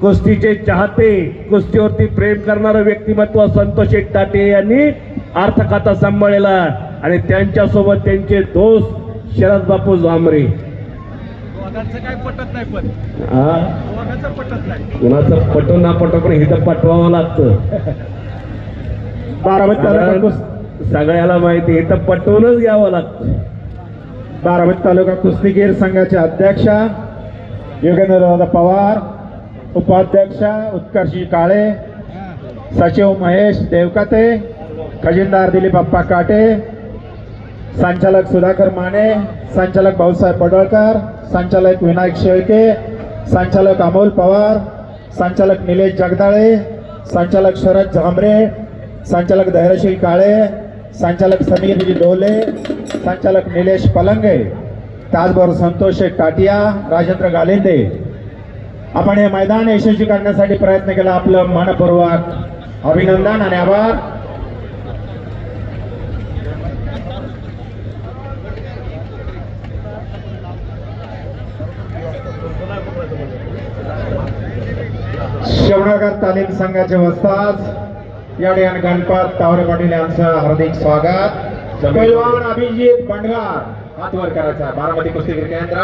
कुस्तीचे चाहते कुस्तीवरती प्रेम करणारं व्यक्तिमत्व संतोष शेठ टाटे यांनी अर्थकथा सांभाळलेला आणि त्यांच्यासोबत त्यांचे दोस्त शरद बापू झांबरे. दोघांचं काय पटत नाही पण. हा दोघांचं पटत नाही. कुणाचं पटो ना पटो पण हिथं पाठवावं लागतं. सगळ्याला माहिती इथं पटवूनच घ्यावं लागतं. बारामती तालुका कुस्तीगीर संघाच्या अध्यक्षा योगेंद्रदादा पवार उपाध्यक्षा उत्कर्षी काळे सचिव महेश देवकाते खजिनदार दिलीपप्पा काटे संचालक सुधाकर माने संचालक भाऊसाहेब पडळकर संचालक विनायक शेळके संचालक अमोल पवार संचालक निलेश जगदाळे संचालक शरद झांबरे संचालक धैर्यशील काळे संचालक समीरजी डोले संचालक निलेश पलंगे. त्याचबरोबर संतोष शेठ टाटिया राजेंद्र गालेंदे आपण हे मैदान यशस्वी करण्यासाठी प्रयत्न केला. आपलं मनपूर्वक अभिनंदन आणि आभार. शवनगर तालीम संघाचे वस्ताज या ठिकाणी गणपत तावरे पाटील यांचं हार्दिक स्वागत. पैलवान अभिजित बंडगार हातवर करायचा. बारामती कुस्ती केंद्र.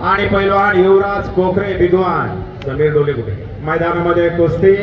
आणि पैलवान युवराज कोकरे विद्वान समीर डोले कुठे? मैदानामध्ये कुस्ती.